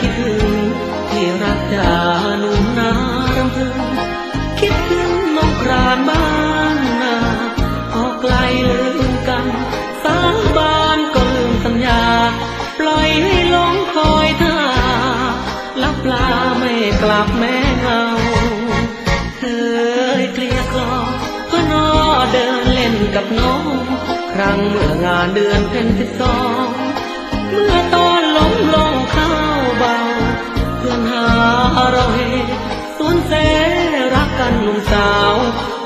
คิดถึงที่รักจ๋าหนุ่นารำพึงคิดถึงน้องกรานบ้านนาพอไกลลืมกัน สาบานก็ลืมสัญญา ปล่อยให้ลงคอยเธาลับลาไม่กลับแม่เงาเธอเกลียกลอเพื่อนอเดินเล่นกับน้อง ครั้งเมื่องานเดือนเพ็ญที่สองเมื่อตอนล้มลง มสาว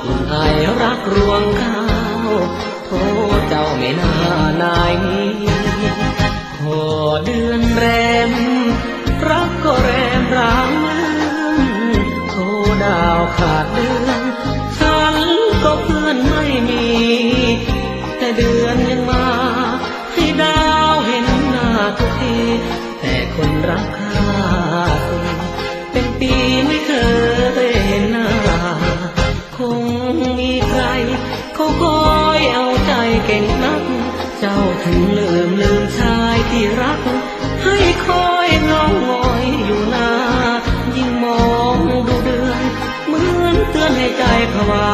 คุณอายรักรวงข้าวโทษเจ้าไม่น่านายมีพอเดือนแรม รักก็แรมร้างโทดาวขาดเดือนฉันก็เพื่อนไม่มี แต่เดือนยังมา ให้ดาวเห็นหน้าทุกทีแต่คนรักข้า เก่งนัก เจ้าถึงลืมลืมชายที่รัก ให้คอยเงางอยอยู่นายิ่งมองดูเดือนเหมือนเตือนให้ใจผวา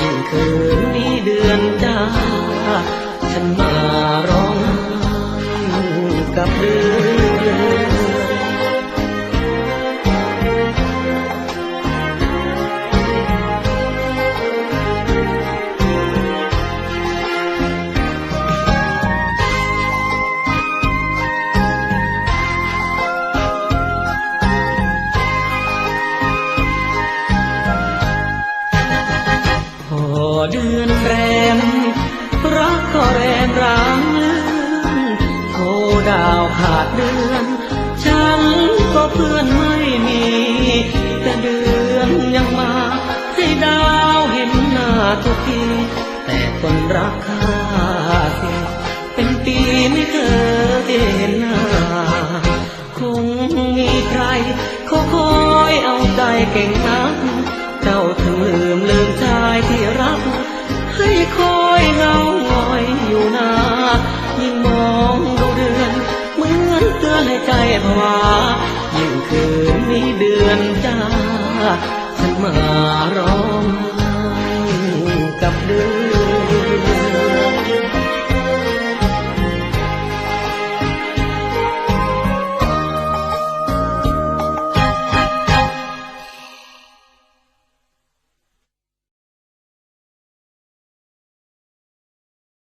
ยิ่งคืนนี้เดือนจ้า ฉันมาร้องกับเดือน เดือนแรมรักก็แรมร้างเลื่อนโทดาวขาดเดือน ฉันก็เพื่อนไม่มี แต่เดือนยังมา ให้ดาวเห็นหน้าทุกที แต่คนรักข้าสิเป็นปีไม่เคยเห็นหน้า คงมีใครเขาคอยเอาใจเก่งนักเจ้าถึง คอยเงาหงอยอยู่นายิ่งมองดูเดือนเหมือนเตือนในใจผวายิ่งคืนนี้เดือนจ้าฉันมาร้องกับเดือน